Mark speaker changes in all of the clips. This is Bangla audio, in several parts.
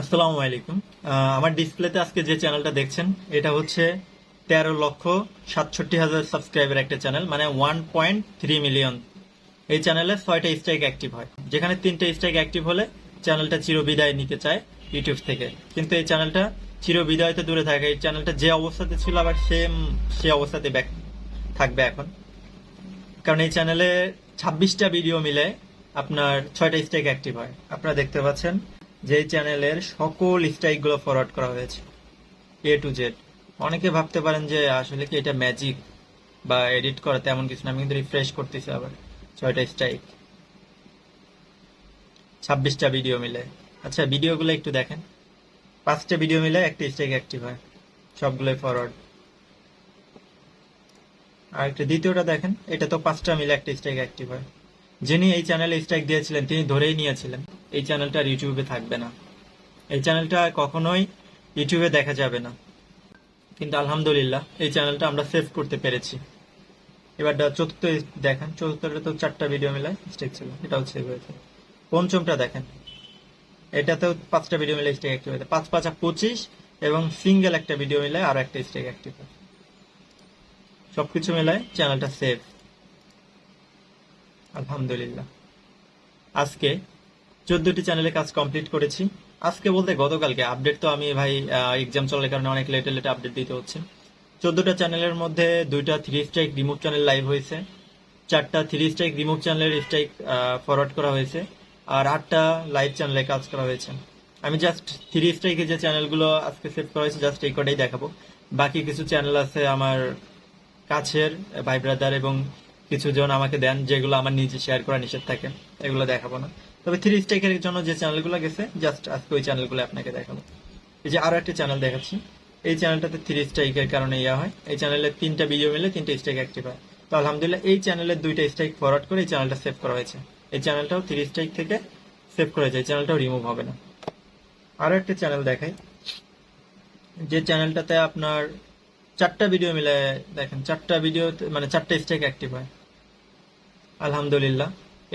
Speaker 1: আসসালামু আলাইকুম। আমার ডিসপ্লেতে আজকে যে চ্যানেলটা দেখছেন, এটা হচ্ছে তেরো লক্ষ সাতষট্টি হাজার সাবস্ক্রাইবার একটা চ্যানেল মানে ওয়ান পয়েন্ট থ্রি মিলিয়ন। এই চ্যানেলে ছয়টা স্ট্রাইক অ্যাক্টিভ হয়। যেখানে তিনটে স্ট্রাইক অ্যাক্টিভ হলে চ্যানেলটা চিরবিদায় নিতে চায় ইউটিউব থেকে। কিন্তু এই চ্যানেলটা চিরবিদায় তো দূরে থাকে, এই চ্যানেলটা যে অবস্থাতে ছিল আবার সেম সে অবস্থাতে ব্যাক থাকবে এখন। কারণ এই চ্যানেলে ছাব্বিশটা ভিডিও মিলে আপনার ছয়টা স্ট্রাইক অ্যাক্টিভ হয়। আপনারা দেখতে পাচ্ছেন যে চ্যানেলের সকল স্ট্রাইকগুলো ফরওয়ার্ড করা হয়েছে এ টু জেড অনেকে ভাবতে পারেন যে আসলে কি এটা ম্যাজিক বা এডিট করা তেমন কিছু না, আমি কিন্তু রিফ্রেশ করতেছি আবার ছয়টা স্ট্রাইক ছাব্বিশটা ভিডিও মিলে। আচ্ছা ভিডিওগুলো একটু দেখেন। পাঁচটা ভিডিও মিলে একটা স্ট্রাইক অ্যাক্টিভ হয়, সবগুলোই ফরওয়ার্ড আর একটা দ্বিতীয়টা দেখেন, এটা তো পাঁচটা মিলে একটা স্ট্রাইক অ্যাক্টিভ হয়। যিনি এই চ্যানেলে স্ট্রাইক দিয়েছিলেন, তিনি ধরেই নিয়েছিলেন, এই চ্যানেলটা আর ইউটিউবে থাকবে না। এই চ্যানেলটা কখনোই ইউটিউবে দেখা যাবে না। কিন্তু আলহামদুলিল্লাহ, এই চ্যানেলটা আমরা সেভ করতে পেরেছি। এবার চতুর্থ দেখেন, চতুর্থটা তো চারটা ভিডিও মিলে স্ট্রাইক ছিল, এটাও সেভ হয়েছে। পঞ্চমটা দেখেন, এটাতেও পাঁচটা ভিডিও মিলে স্ট্রাইক অ্যাক্টিভ হয়েছে। পাঁচ পাঁচা পঁচিশ এবং সিঙ্গেল একটা ভিডিও মিলে আরও একটা স্ট্রাইক অ্যাক্টিভ হয় সবকিছু মিলায় চ্যানেলটা সেভ আলহামদুলিল্লাহ। আজকে চোদ্দটি চ্যানেলে কাজ কমপ্লিট করেছি। আজকে বলতে গতকালকে, আপডেট তো আমি ভাই এক্সাম চলার কারণে অনেক লেটে লেটে আপডেট দিতে হচ্ছে। চোদ্দটা চ্যানেলের মধ্যে দুইটা three strike remove channel live হয়েছে। চারটা থ্রি স্ট্রাইক রিমুভ চ্যানেলের স্ট্রাইক ফরওয়ার্ড করা হয়েছে। আর আটটা লাইভ চ্যানেলে কাজ করা হয়েছে। আমি জাস্ট থ্রি স্ট্রাইকে যে চ্যানেলগুলো আজকে সেভ করা হয়েছে জাস্ট এই কটাই দেখাবো। বাকি কিছু চ্যানেল আছে আমার কাছের, ভাই ব্রাদার এবং কিছু জন আমাকে দেন যেগুলো আমার নিজে শেয়ার করা নিষেধ থাকে, এগুলো দেখাবো না। তবে থ্রি স্টেকের জন্য যে চ্যানেলগুলো গেছে জাস্ট আজকে ওই চ্যানেলগুলো আপনাকে দেখাবো। এই যে আরও একটা চ্যানেল দেখাচ্ছি, এই চ্যানেলটাতে থ্রি স্ট্রাইকের কারণে ইয়া হয়। এই চ্যানেলে তিনটা ভিডিও মিলে তিনটা স্ট্রাইক অ্যাক্টিভ হয়। তো আলহামদুলিল্লাহ, এই চ্যানেলের দুইটা স্ট্রাইক ফরওয়ার্ড করে এই চ্যানেলটা সেভ করা হয়েছে। এই চ্যানেলটাও থ্রি স্ট্রাইক থেকে সেভ করা হয়েছে এই চ্যানেলটাও রিমুভ হবে না। আরও একটা চ্যানেল দেখাই। যে চ্যানেলটাতে আপনার চারটা ভিডিও মিলে, দেখেন, চারটা ভিডিও মানে চারটা স্ট্রাইক অ্যাক্টিভ হয়। আলহামদুলিল্লাহ।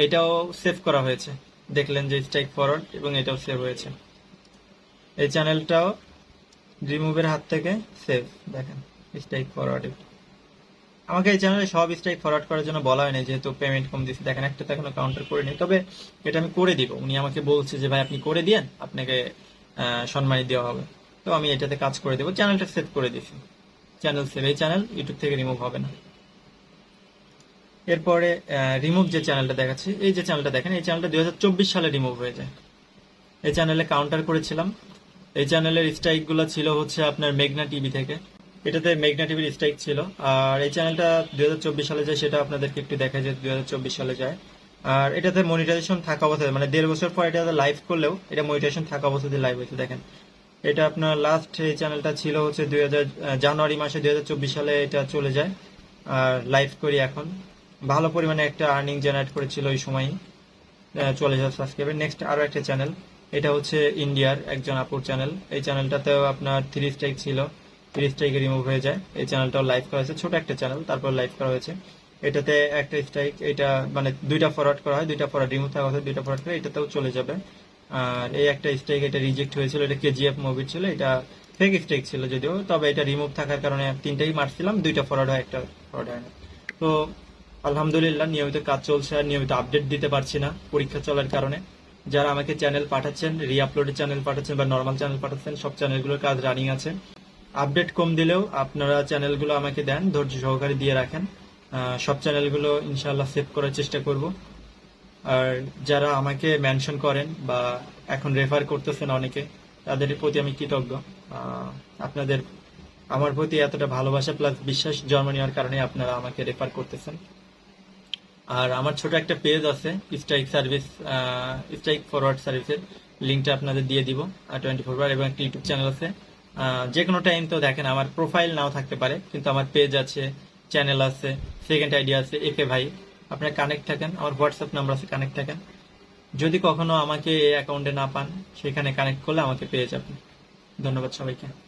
Speaker 1: এটাও সেভ করা হয়েছে। দেখলেন যে স্ট্রাইক ফরওয়ার্ড এবং এটাও সেভ হয়েছে। এই চ্যানেলটাও রিমুভের হাত থেকে সেভ দেখেন স্ট্রাইক ফরওয়ার্ড আমাকে এই চ্যানেলে সব স্ট্রাইক ফরওয়ার্ড করার জন্য বলা হয়নি, যেহেতু পেমেন্ট কম দিচ্ছে দেখেন, একটা তো এখনও কাউন্টার করিনি। তবে এটা আমি করে দিব। উনি আমাকে বলছে যে, ভাই, আপনি করে দিয়েন। আপনাকে সম্মানী দেওয়া হবে। তো আমি এটাতে কাজ করে দেবো। চ্যানেলটা সেভ করে দিছি চ্যানেল সেভ এই চ্যানেল ইউটিউব থেকে রিমুভ হবে না। এরপরে রিমুভ যে চ্যানেলটা দেখাচ্ছি, এই যে চ্যানেলটা দেখেন, এই চ্যানেলটা দু হাজার চব্বিশ সালে রিমুভ হয়ে যায়। এই চ্যানেলে কাউন্টার করেছিলাম। এই চ্যানেলের স্ট্রাইকগুলো ছিল হচ্ছে আপনার মেঘনা টিভি থেকে। এটাতে মেঘনা টিভির স্ট্রাইক ছিল। আর এই চ্যানেলটা দু হাজার চব্বিশ সালে যায়, সেটা আপনাদেরকে একটু দেখা যায় দুই সালে যায়। আর এটাতে মনিটাইজেশন থাকা অবস্থায় মানে দেড় বছর পর এটা লাইভ করলেও এটা মনিটাইজেশন থাকা অবস্থাতে লাইভ হয়েছে, দেখেন। এটা আপনার লাস্ট এই চ্যানেলটা ছিল হচ্ছে দুই হাজার জানুয়ারি মাসে দুই হাজার চব্বিশ সালে এটা চলে যায়। আর লাইভ করি এখন। ভালো পরিমাণে একটা আর্নিং জেনারেট করেছিল ওই সময়ই আহ, চলে যাচ্ছে সাবস্ক্রাইবার নেক্সট আরও একটা চ্যানেল এটা হচ্ছে ইন্ডিয়ার একজন আপুর চ্যানেল এই চ্যানেলটাতেও আপনার থ্রি স্ট্রাইক ছিল থ্রি স্ট্রাইকে রিমুভ হয়ে যায়। এই চ্যানেলটাও লাইভ করা হয়েছে ছোট একটা চ্যানেল তারপর লাইভ করা হয়েছে। এটাতে একটা স্ট্রাইক এটা মানে দুইটা ফরওয়ার্ড করা হয় দুইটা ফরওয়ার্ড রিমুভ থাকা হচ্ছে দুইটা ফরওয়ার্ড করে এটাতেও চলে যাবে। আর এই একটা স্ট্রাইক এটা রিজেক্ট হয়েছিল এটা কেজিএফ মুভি ছিল এটা ফেক স্ট্রাইক ছিল যদিও তবে এটা রিমুভ থাকার কারণে তিনটাই মারছিলাম দুইটা ফরওয়ার্ড হয় একটা ফরওয়ার্ড হয় না। তো আলহামদুলিল্লাহ, নিয়মিত কাজ চলছে আর নিয়মিত আপডেট দিতে পারছি না পরীক্ষা চলার কারণে। যারা আমাকে চ্যানেল পাঠাচ্ছেন রি আপলোডের চ্যানেল পাঠাচ্ছেন বা নর্মাল চ্যানেল পাঠাচ্ছেন, সব চ্যানেলগুলোর কাজ রানিং আছে। আপডেট কম দিলেও আপনারা চ্যানেলগুলো আমাকে দেন, ধৈর্য সহকারে দিয়ে রাখেন। সব চ্যানেলগুলো ইনশাল্লাহ সেভ করার চেষ্টা করব। আর যারা আমাকে মেনশন করেন বা এখন রেফার করতেছেন অনেকে, তাদের প্রতি আমি কৃতজ্ঞ। আপনাদের, আমার প্রতি এতটা ভালোবাসা প্লাস বিশ্বাস জন্ম নেওয়ার কারণে আপনারা আমাকে রেফার করতেছেন। আর আমার ছোট একটা পেজ আছে স্ট্রাইক সার্ভিস স্ট্রাইক ফরওয়ার্ড সার্ভিসের লিঙ্কটা আপনাদের দিয়ে দিব টোয়েন্টি ফোর এবং একটা ইউটিউব চ্যানেল আছে। যে কোনো টাইম তো দেখেন, আমার প্রোফাইল নাও থাকতে পারে, কিন্তু আমার পেজ আছে চ্যানেল আছে সেকেন্ড আইডিয়া আছে একে ভাই, আপনারা কানেক্ট থাকেন, আমার হোয়াটসঅ্যাপ নাম্বার আছে কানেক্ট থাকেন। যদি কখনো আমাকে এই অ্যাকাউন্টে না পান, সেখানে কানেক্ট করলে আমাকে পেয়ে যাবেন। ধন্যবাদ সবাইকে।